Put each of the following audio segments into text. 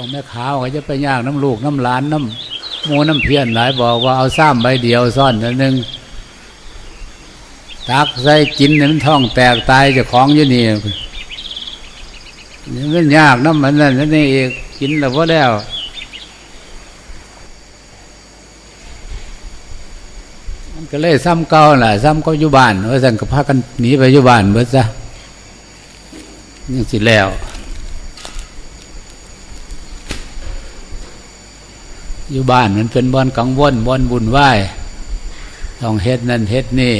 วกแม่ขาวเขาจะไปย่างน้ำลูกน้ำหลานน้ำหมูน้ำเพียนหลายบอกว่าเอาซ้ำใบเดียวซ่อนนิดนึงตักใส่กินนี่ยมันท้องแตกตายจะของอยู่นี่นี่มันยากน้ำมันนั่นนี่เองกินแล้วพอแล้วมันก็เลยซ้ำเก่าแหละซ้ำก็อยู่บ้านว่าสั่นก็พากันหนีไปอยู่บ้านเบิดซะยังสิแล้ว อยู่บ้านมันเป็นบ่อนกังวลบ่อนบุญไหวต้องเฮ็ดนั่นเฮ็ดนี่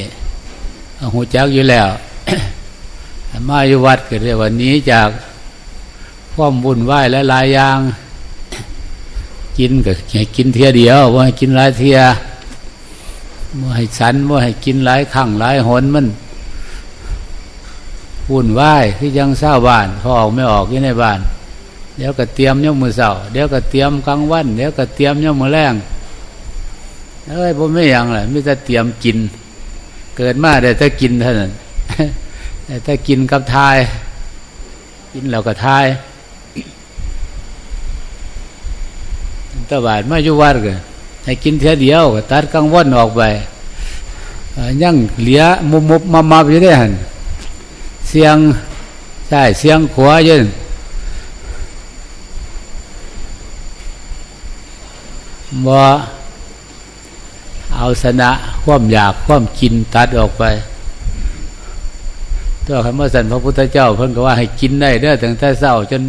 เอาหูจักอยู่แล้ว มาอยู่วัดก็เรียกว่านี้จากความบุญไหวและหลายอย่าง กินก็ให้กินเทียเดียวว่าให้กินหลายเทียว่าให้สันว่าให้กินหลายครั้งหลายหนมันวุ่นวายที่ยังเศร้าบ้านพอออกไม่ออกยู่ในบ้าน เดี๋ยวก็เตรียมย่อมือเสาเดี๋ยวก็เตรียมกลางวัน เดี๋ยวก็เตรียมย่อมือแรงเอ้ยผมไม่ยังเลยไม่จะเตรียมกิน เกิดมาแต่กินเท่านั้นแต่กินกับทาย กินแล้วก็ทายตบาดมาอยู่วัดก็ให้กินเท่าเดียวตัดกลางวันออกไปเอ่อยังเหลียมุบมุบมามาอยู่ได้หันเสียงใช่เสียงขวายิน บ่เอาชนะความอยากความกินตัดออกไปตัวคำว่าสันพระพุทธเจ้า เพิ่นก็ว่าให้กินได้เด้อตั้งแต่เช้าจน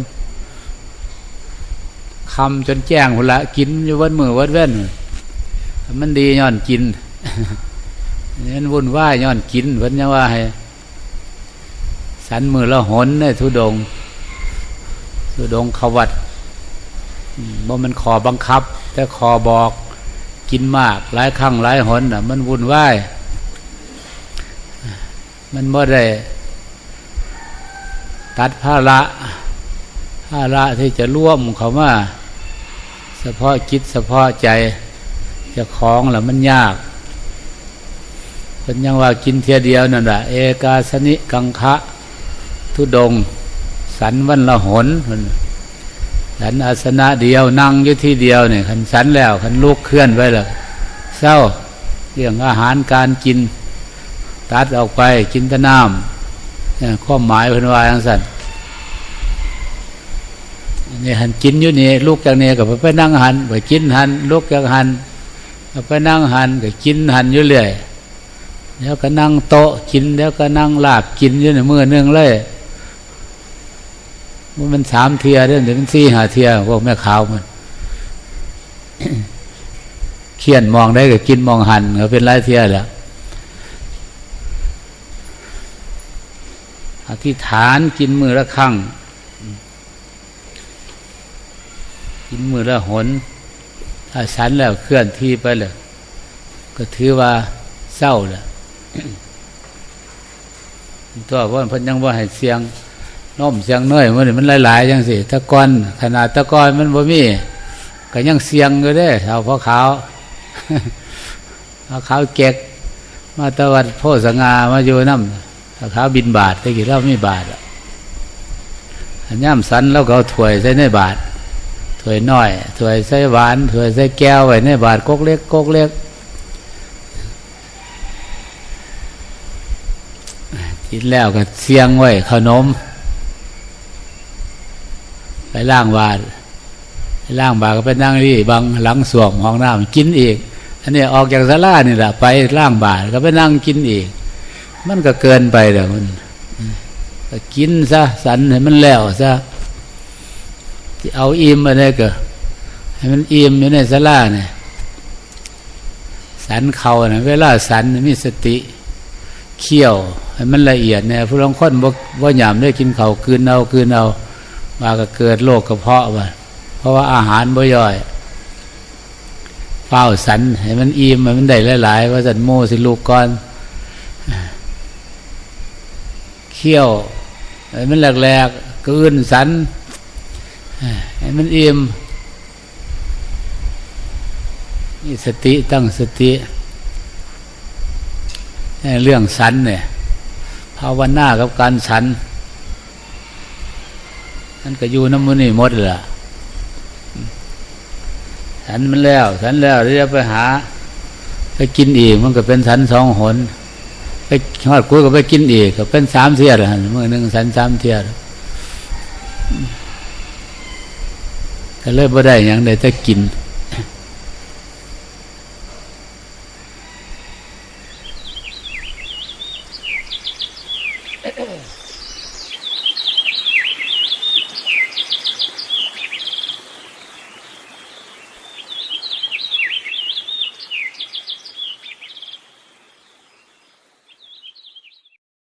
คำจนแจ้งพุ่นละกินอยู่วันมือวันเว้นมันดีย้อนกินนี่นวุ่นวายย้อนกินเพิ่นยังว่าให้สันมือละหนในทุดงทุดงขวัด บ่มันขอบังคับ แต่ขอบอกกินมาก หลายครั้งหลายหนน่ะ มันวุ่นวายมันบ่ได้ตัดภาระภาระที่จะร่วมเขามาเฉพาะจิตเฉพาะใจจะของหล่ะมันยากเป็นยังว่ากินเทียเดียวนั่นแหละเอกาสนิกังคะ ทุดง สันวันละหนพุ่น ฉันอาสนะเดียวนั่งอยู่ที่เดียวเนี่ยขันสันแล้วขันลุกเคลื่อนไปแล้วเศร้าเรื่องอาหารการกิน ตัดออกไปกินตะน้ำเนี่ยข้อหมายพิ่นวาย่างสันนี่หันกินอยู่นี่ลูกจากนี่ยก็ไปนั่งหันไปกินหันลูกจากหันก็ไปนั่งหันก็กินหันอยู่เรื่อยเดี๋ยวก็นั่งโต๊ะกินเดี๋ยวก็นั่งลาบกินอยู่ในมือนึงเลย มันมันสามเทียเรื่องเดี๋ยวมันสี่หาเทียพวกแม่ขาวมันเขียนมองได้ก็กินมองหันก็เป็นไรเทียแล้วอธิษฐานกินมือละครั้งกินมือละหนถ้าสันแล้วเคลื่อนที่ไปเลยก็ถือว่าเศร้าแหละตัวเพราพิ่นยังว่าให้เสียง น้มเสียงน้อยมันนี่มันหลายๆจังสิตะกอนขนาดตะกอนมันบ่มีก็ยังเสียงอยู่เด้เท่าพอขาวพอขาวเก็กมาตะวัดโพสงามาอยู่น้ำพอขาวบินบาทตะกี้เราไม่บาทอะอันย่ำสันแล้วก็เอาถ้วยใส่ในบาทถ้วยน้อยถ้วยใส่หวานถ้วยใส่แก้วไว้ในบาทกกเล็กกกเล็กกินแล้วก็เสียงไว้ขนม ไปล่างบาทไปล่างบาทก็ไปนั่งที่บังหลังสวมห้องน้ำกินอีก อันนี้ออกจากศาลานี่แหละไปล่างบาทก็ไปนั่งกินอีก มันก็เกินไปเดี๋ยวมันกินซะสันให้มันแล้วซะที่เอาอิ่มอะไรก็ให้มันอิ่มอยู่ในศาลาเนี่ยสันเขานี่เวลาสันมีสติเคี่ยวให้มันละเอียดเนี่ยผู้ลางคนบ่บ่หยามได้กินเขาคืนเอาคืนเอา มาก็เกิดโรคกระเพาะมาเพราะว่าอาหารบ่ย่อยเฝ้าสันให้มันอิ่มมันได้หลายๆว่าสันโมสิลูกก่อนเคี่ยวให้มันแหลกๆกืนสันให้มันอิ่มนี่สติตั้งสติเรื่องสันเนี่ยภาวนากับการสัน มันก็อยู่น้ำมือนี่หมดเลยล่ะฉันมันแล้วฉันแล้วเรียกไปหา ไปกินอีกมันก็เป็นฉันสองหน ไปทอดกุ้ยก็ไปกินอีกก็เป็นสามเทียร์หันมือหนึ่งฉันสามเทียร์ก็เลยบ่ได้ยังได้แต่กิน